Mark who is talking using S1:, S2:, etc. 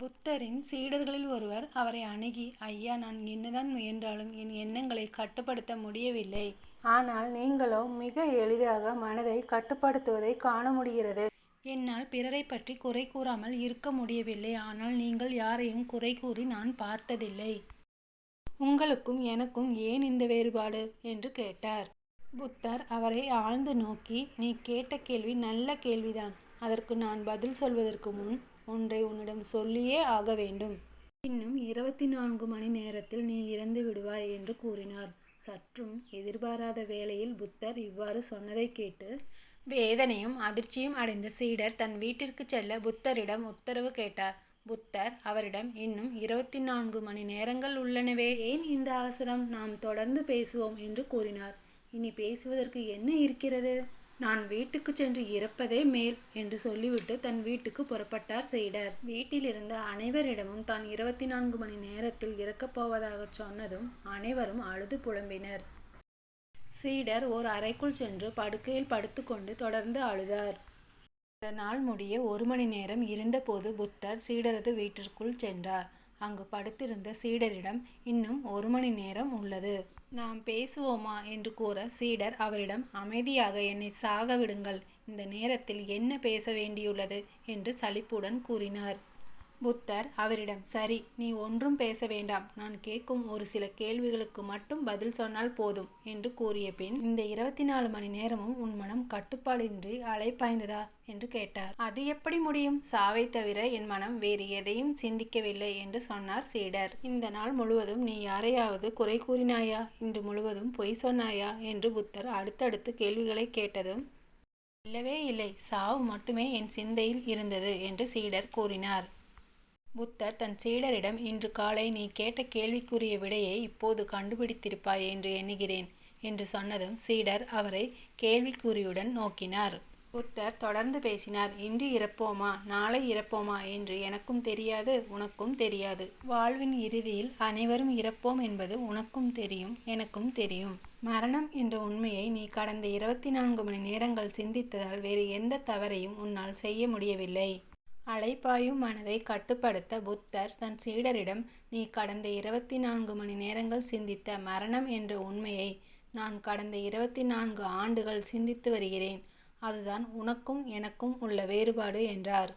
S1: புத்தரின் சீடர்களில் ஒருவர் அவரை அணுகி ஐயா நான் என்னதான் முயன்றாலும் என் எண்ணங்களை கட்டுப்படுத்த முடியவில்லை.
S2: ஆனால் நீங்களோ மிக எளிதாக மனதை கட்டுப்படுத்துவதை காண முடிகிறது.
S1: என்னால் பிறரை பற்றி குறை கூறாமல் இருக்க முடியவில்லை. ஆனால் நீங்கள் யாரையும் குறை கூறி நான் பார்த்ததில்லை. உங்களுக்கும் எனக்கும் ஏன் இந்த வேறுபாடு என்று கேட்டார். புத்தர் அவரை ஆழ்ந்து நோக்கி நீ கேட்ட கேள்வி நல்ல கேள்விதான். அதற்கு நான் பதில் சொல்வதற்கு முன் ஒன்றை உன்னிடம் சொல்லியே ஆக வேண்டும். இன்னும் இருபத்தி நான்கு மணி நேரத்தில் நீ இறந்து விடுவாய் என்று கூறினார். சற்றும் எதிர்பாராத வேளையில் புத்தர் இவ்வாறு சொன்னதை கேட்டு வேதனையும் அதிர்ச்சியும் அடைந்த சீடர் தன் வீட்டிற்கு செல்ல புத்தரிடம் உத்தரவு கேட்டார். புத்தர் அவரிடம் இன்னும் இருபத்தி நான்கு மணி நேரங்கள் உள்ளனவே ஏன் இந்த அவசரம்? நாம் தொடர்ந்து பேசுவோம் என்று கூறினார். இனி பேசுவதற்கு என்ன இருக்கிறது? நான் வீட்டுக்கு சென்று இறப்பதே மேல் என்று சொல்லிவிட்டு தன் வீட்டுக்கு புறப்பட்டார் சீடர் வீட்டில் இருந்த அனைவரிடமும் தான் இருபத்தி நான்கு மணி நேரத்தில் இறக்கப் போவதாக சொன்னதும் அனைவரும் அழுது புலம்பினர். சீடர் ஓர் அறைக்குள் சென்று படுக்கையில் படுத்துக்கொண்டு தொடர்ந்து அழுதார். இந்த நாள் முடிய ஒரு மணி நேரம் இருந்தபோது புத்தர் சீடரது வீட்டிற்குள் சென்றார். அங்கு படுத்திருந்த சீடரிடம் இன்னும் ஒரு மணி நேரம் உள்ளது. நாம் பேசுவோமா என்று கூற சீடர் அவரிடம் அமைதியாக என்னை சாக விடுங்கள் இந்த நேரத்தில் என்ன பேச வேண்டியுள்ளது என்று சலிப்புடன் கூறினார். புத்தர் அவரிடம் சரி நீ ஒன்றும் பேச வேண்டாம். நான் கேட்கும் ஒரு சில கேள்விகளுக்கு மட்டும் பதில் சொன்னால் போதும் என்று கூறிய பின் இந்த இருபத்தி நாலு மணி நேரமும் உன் மனம் கட்டுப்பாடின்றி அலைப்பாய்ந்ததா? என்று கேட்டார். அது எப்படி முடியும்? சாவை தவிர என் மனம் வேறு எதையும் சிந்திக்கவில்லை என்று சொன்னார் சீடர். இந்த நாள் முழுவதும் நீ யாரையாவது குறை கூறினாயா? இன்று முழுவதும் பொய் சொன்னாயா? என்று புத்தர் அடுத்தடுத்து கேள்விகளை கேட்டதும் இல்லவே இல்லை. சாவு மட்டுமே என் சிந்தையில் இருந்தது என்று சீடர் கூறினார். புத்தர் தன் சீடரிடம் இன்று காலை நீ கேட்ட கேள்விக்குரிய விடையை இப்போது கண்டுபிடித்திருப்பாய் என்று எண்ணுகிறேன் என்று சொன்னதும் சீடர் அவரை கேள்விக்குறியுடன் நோக்கினார். புத்தர் தொடர்ந்து பேசினார் இன்று இறப்போமா? நாளை இறப்போமா? என்று எனக்கும் தெரியாது உனக்கும் தெரியாது. வாழ்வின் இறுதியில் அனைவரும் இறப்போம் என்பது உனக்கும் தெரியும் எனக்கும் தெரியும். மரணம் என்ற உண்மையை நீ கடந்த இருபத்தி நான்கு மணி நேரங்கள் சிந்தித்ததால் வேறு எந்த தவறையும் உன்னால் செய்ய முடியவில்லை. அலைப்பாயும் மனதை கட்டுப்படுத்த புத்தர் தன் சீடரிடம் நீ கடந்த இருபத்தி நான்கு மணி நேரங்கள் சிந்தித்த மரணம் என்ற உண்மையை நான் கடந்த இருபத்தி நான்கு ஆண்டுகள் சிந்தித்து வருகிறேன். அதுதான் உனக்கும் எனக்கும் உள்ள வேறுபாடு என்றார்.